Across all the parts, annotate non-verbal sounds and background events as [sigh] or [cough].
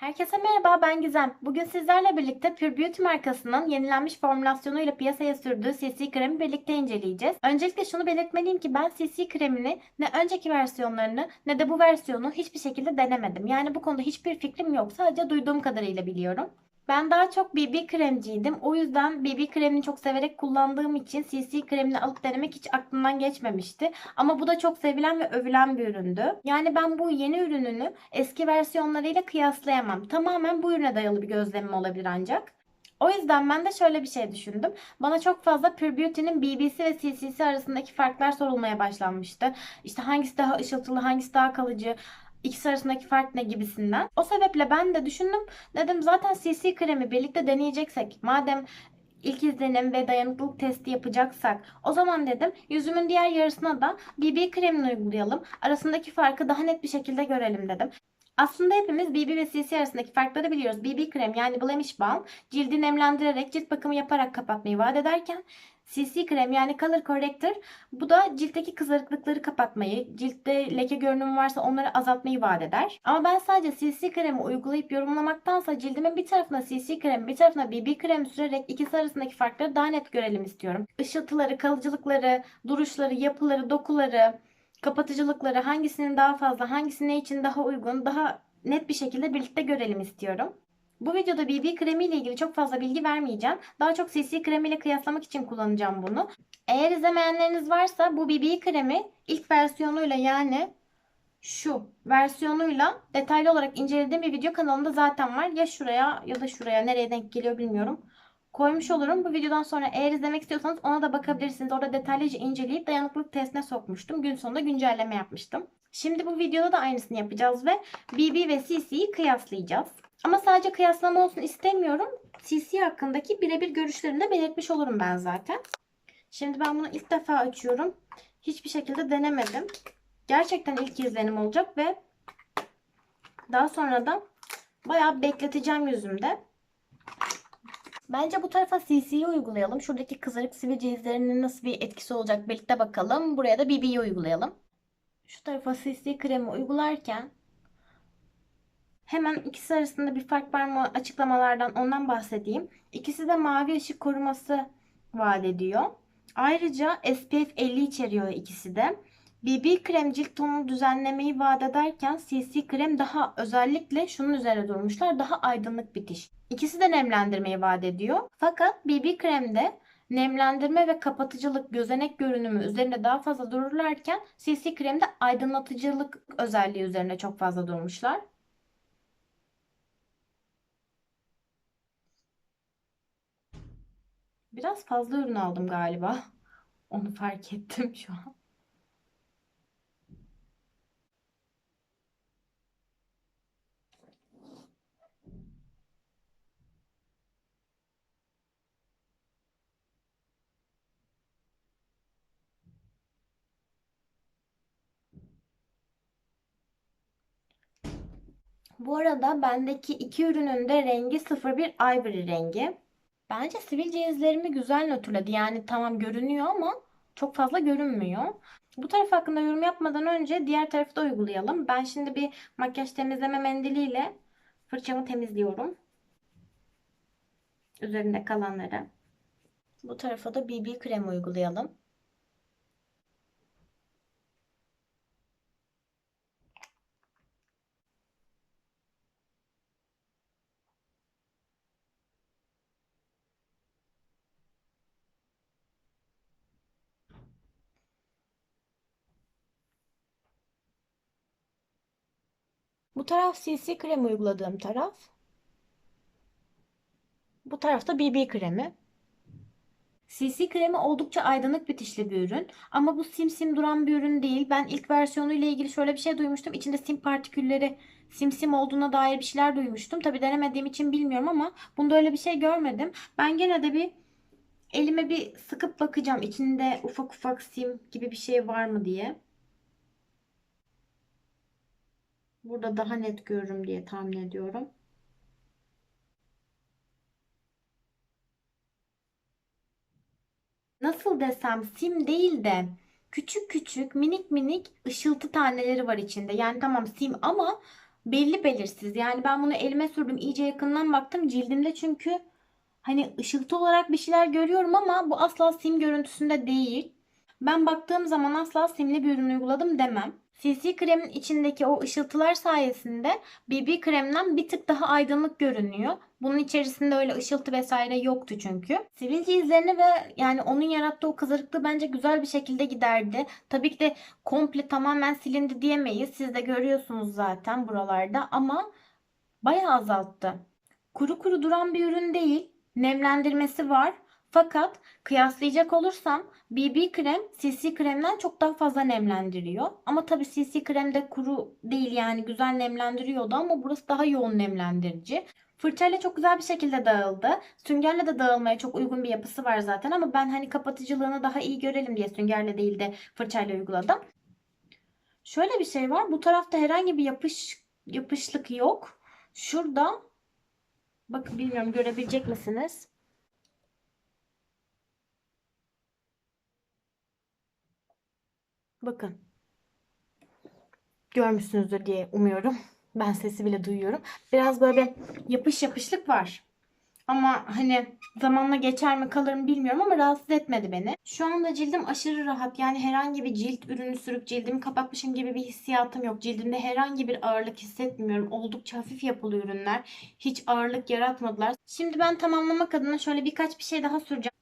Herkese merhaba ben Gizem. Bugün sizlerle birlikte Pure Beauty markasının yenilenmiş formülasyonuyla piyasaya sürdüğü CC kremi birlikte inceleyeceğiz. Öncelikle şunu belirtmeliyim ki ben CC kremini ne önceki versiyonlarını ne de bu versiyonu hiçbir şekilde denemedim. Yani bu konuda hiçbir fikrim yok. Sadece duyduğum kadarıyla biliyorum. Ben daha çok BB kremciydim. O yüzden BB kremini çok severek kullandığım için CC kremini alıp denemek hiç aklımdan geçmemişti. Ama bu da çok sevilen ve övülen bir üründü. Yani ben bu yeni ürününü eski versiyonlarıyla kıyaslayamam. Tamamen bu ürüne dayalı bir gözlemim olabilir ancak. O yüzden ben de şöyle bir şey düşündüm. Bana çok fazla Pure Beauty'nin BB'si ve CC'si arasındaki farklar sorulmaya başlanmıştı. İşte hangisi daha ışıltılı, hangisi daha kalıcı, ikisi arasındaki fark ne gibisinden. O sebeple ben de düşündüm. Dedim zaten CC kremi birlikte deneyeceksek madem ilk izlenim ve dayanıklılık testi yapacaksak o zaman dedim yüzümün diğer yarısına da BB kremini uygulayalım. Arasındaki farkı daha net bir şekilde görelim dedim. Aslında hepimiz BB ve CC arasındaki farkları biliyoruz. BB krem yani blemish balm cildi nemlendirerek cilt bakımı yaparak kapatmayı vaat ederken CC krem yani color corrector bu da ciltteki kızarıklıkları kapatmayı, ciltte leke görünümü varsa onları azaltmayı vaat eder. Ama ben sadece CC kremi uygulayıp yorumlamaktansa cildimin bir tarafına CC kremi bir tarafına BB kremi sürerek ikisi arasındaki farkları daha net görelim istiyorum. Işıltıları, kalıcılıkları, duruşları, yapıları, dokuları, kapatıcılıkları hangisinin daha fazla, hangisi ne için daha uygun, daha net bir şekilde birlikte görelim istiyorum. Bu videoda BB kremi ile ilgili çok fazla bilgi vermeyeceğim. Daha çok CC kremi ile kıyaslamak için kullanacağım bunu. Eğer izlemeyenleriniz varsa bu BB kremi ilk versiyonuyla yani şu versiyonuyla detaylı olarak incelediğim bir video kanalında zaten var. Ya şuraya ya da şuraya nereye denk geliyor bilmiyorum. Koymuş olurum. Bu videodan sonra eğer izlemek istiyorsanız ona da bakabilirsiniz. Orada detaylıca inceleyip dayanıklılık testine sokmuştum. Gün sonunda güncelleme yapmıştım. Şimdi bu videoda da aynısını yapacağız ve BB ve CC'yi kıyaslayacağız. Ama sadece kıyaslama olsun istemiyorum. CC hakkındaki birebir görüşlerimi de belirtmiş olurum ben zaten. Şimdi ben bunu ilk defa açıyorum. Hiçbir şekilde denemedim. Gerçekten ilk izlenim olacak ve daha sonra da bayağı bekleteceğim yüzümde. Bence bu tarafa CC'yi uygulayalım. Şuradaki kızarık sivilce izlerinin nasıl bir etkisi olacak birlikte bakalım. Buraya da BB'yi uygulayalım. Şu tarafa CC kremi uygularken Hemen ikisi arasında bir fark var mı açıklamalardan ondan bahsedeyim. İkisi de mavi ışık koruması vaat ediyor. Ayrıca SPF 50 içeriyor ikisi de. BB krem cilt tonunu düzenlemeyi vaat ederken CC krem daha özellikle şunun üzerine durmuşlar. Daha aydınlık bitiş. İkisi de nemlendirmeyi vaat ediyor. Fakat BB kremde nemlendirme ve kapatıcılık, gözenek görünümü üzerinde daha fazla dururlarken CC kremde aydınlatıcılık özelliği üzerine çok fazla durmuşlar. Biraz fazla ürün aldım galiba. [laughs] Onu fark ettim şu an. Bu arada bendeki iki ürünün de rengi 01 Ivory rengi. Bence sivilce izlerimi güzel nötrledi. Yani tamam görünüyor ama çok fazla görünmüyor. Bu taraf hakkında yorum yapmadan önce diğer tarafı da uygulayalım. Ben şimdi bir makyaj temizleme mendiliyle fırçamı temizliyorum. Üzerinde kalanları. Bu tarafa da BB kremi uygulayalım. Bu taraf CC kremi uyguladığım taraf. Bu tarafta BB kremi. CC kremi oldukça aydınlık bitişli bir ürün. Ama bu sim sim duran bir ürün değil. Ben ilk versiyonu ile ilgili şöyle bir şey duymuştum. İçinde sim partikülleri sim sim olduğuna dair bir şeyler duymuştum. Tabi denemediğim için bilmiyorum ama bunda öyle bir şey görmedim. Ben gene de bir elime bir sıkıp bakacağım. İçinde ufak ufak sim gibi bir şey var mı diye. Burada daha net görürüm diye tahmin ediyorum. Nasıl desem sim değil de küçük küçük minik minik ışıltı taneleri var içinde. Yani tamam sim ama belli belirsiz. Yani ben bunu elime sürdüm, iyice yakından baktım cildimde çünkü hani ışıltı olarak bir şeyler görüyorum ama bu asla sim görüntüsünde değil. Ben baktığım zaman asla simli bir ürün uyguladım demem. CC kremin içindeki o ışıltılar sayesinde BB kremden bir tık daha aydınlık görünüyor. Bunun içerisinde öyle ışıltı vesaire yoktu çünkü. Sivilce izlerini ve yani onun yarattığı o kızarıklığı bence güzel bir şekilde giderdi. Tabii ki de komple tamamen silindi diyemeyiz. Siz de görüyorsunuz zaten buralarda ama bayağı azalttı. Kuru kuru duran bir ürün değil. Nemlendirmesi var. Fakat kıyaslayacak olursam BB krem CC kremden çok daha fazla nemlendiriyor. Ama tabii CC krem de kuru değil yani güzel nemlendiriyordu ama burası daha yoğun nemlendirici. Fırçayla çok güzel bir şekilde dağıldı. Süngerle de dağılmaya çok uygun bir yapısı var zaten ama ben hani kapatıcılığını daha iyi görelim diye süngerle değil de fırçayla uyguladım. Şöyle bir şey var. Bu tarafta herhangi bir yapış yapışlık yok. Şurada bakın bilmiyorum görebilecek misiniz? Bakın. Görmüşsünüzdür diye umuyorum. Ben sesi bile duyuyorum. Biraz böyle yapış yapışlık var. Ama hani zamanla geçer mi kalır mı bilmiyorum ama rahatsız etmedi beni. Şu anda cildim aşırı rahat. Yani herhangi bir cilt ürünü sürüp cildimi kapatmışım gibi bir hissiyatım yok. Cildimde herhangi bir ağırlık hissetmiyorum. Oldukça hafif yapılı ürünler. Hiç ağırlık yaratmadılar. Şimdi ben tamamlamak adına şöyle birkaç bir şey daha süreceğim.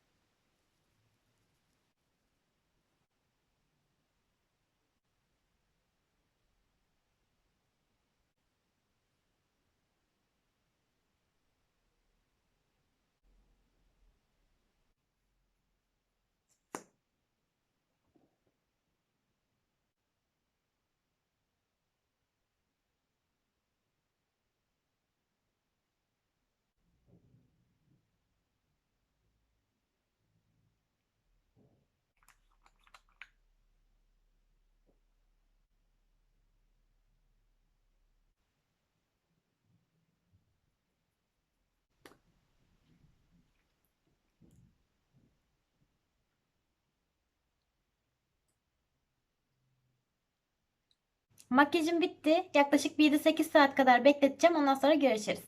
Makyajım bitti. Yaklaşık bir 7-8 saat kadar bekleteceğim. Ondan sonra görüşürüz.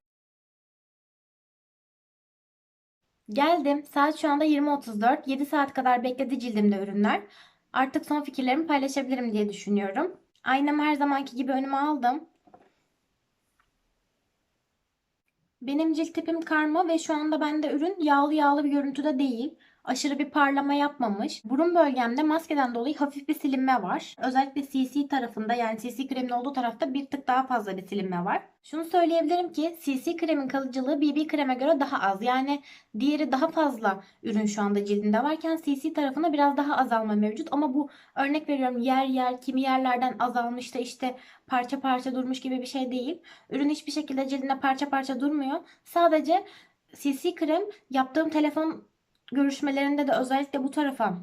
Geldim. Saat şu anda 20.34. 7 saat kadar bekledi cildimde ürünler. Artık son fikirlerimi paylaşabilirim diye düşünüyorum. Aynamı her zamanki gibi önüme aldım. Benim cilt tipim karma ve şu anda bende ürün yağlı yağlı bir görüntüde değil. Aşırı bir parlama yapmamış. Burun bölgemde maskeden dolayı hafif bir silinme var. Özellikle CC tarafında yani CC kremin olduğu tarafta bir tık daha fazla bir silinme var. Şunu söyleyebilirim ki CC kremin kalıcılığı BB kreme göre daha az. Yani diğeri daha fazla ürün şu anda cildinde varken CC tarafında biraz daha azalma mevcut. Ama bu örnek veriyorum yer yer kimi yerlerden azalmış da işte parça parça durmuş gibi bir şey değil. Ürün hiçbir şekilde cildinde parça parça durmuyor. Sadece CC krem yaptığım telefon görüşmelerinde de özellikle bu tarafa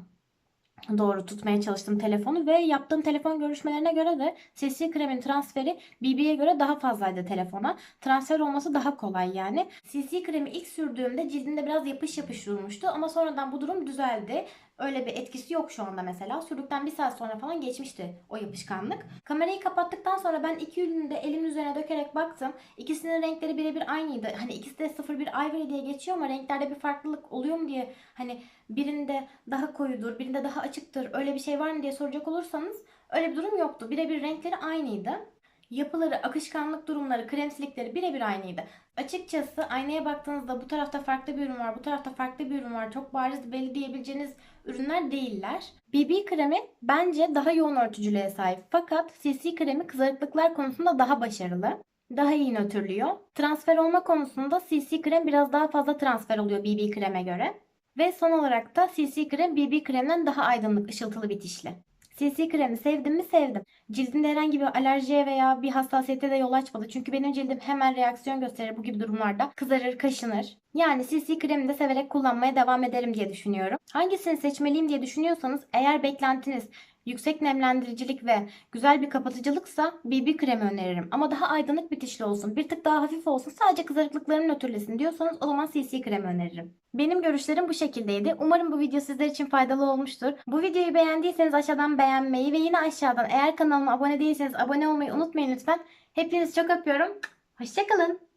doğru tutmaya çalıştım telefonu ve yaptığım telefon görüşmelerine göre de CC kremin transferi BB'ye göre daha fazlaydı telefona. Transfer olması daha kolay yani. CC kremi ilk sürdüğümde cildimde biraz yapış yapış durmuştu ama sonradan bu durum düzeldi. Öyle bir etkisi yok şu anda mesela. Sürdükten bir saat sonra falan geçmişti o yapışkanlık. Kamerayı kapattıktan sonra ben iki ürünü de elimin üzerine dökerek baktım. İkisinin renkleri birebir aynıydı. Hani ikisi de 01 Ivory diye geçiyor ama renklerde bir farklılık oluyor mu diye hani birinde daha koyudur, birinde daha açıktır. Öyle bir şey var mı diye soracak olursanız öyle bir durum yoktu. Birebir renkleri aynıydı. Yapıları, akışkanlık durumları, kremsilikleri birebir aynıydı. Açıkçası aynaya baktığınızda bu tarafta farklı bir ürün var, bu tarafta farklı bir ürün var. Çok bariz belli diyebileceğiniz ürünler değiller. BB kremi bence daha yoğun örtücülüğe sahip. Fakat CC kremi kızarıklıklar konusunda daha başarılı. Daha iyi nötrlüyor. Transfer olma konusunda CC krem biraz daha fazla transfer oluyor BB kreme göre. Ve son olarak da CC krem BB kremden daha aydınlık, ışıltılı bitişli. CC kremi sevdim mi sevdim. Cildimde herhangi bir alerjiye veya bir hassasiyete de yol açmadı. Çünkü benim cildim hemen reaksiyon gösterir bu gibi durumlarda. Kızarır, kaşınır. Yani CC kremi de severek kullanmaya devam ederim diye düşünüyorum. Hangisini seçmeliyim diye düşünüyorsanız eğer beklentiniz yüksek nemlendiricilik ve güzel bir kapatıcılıksa BB kremi öneririm. Ama daha aydınlık bitişli olsun, bir tık daha hafif olsun, sadece kızarıklıklarını nötrlesin diyorsanız o zaman CC kremi öneririm. Benim görüşlerim bu şekildeydi. Umarım bu video sizler için faydalı olmuştur. Bu videoyu beğendiyseniz aşağıdan beğenmeyi ve yine aşağıdan eğer kanalıma abone değilseniz abone olmayı unutmayın lütfen. Hepinizi çok öpüyorum. Hoşçakalın.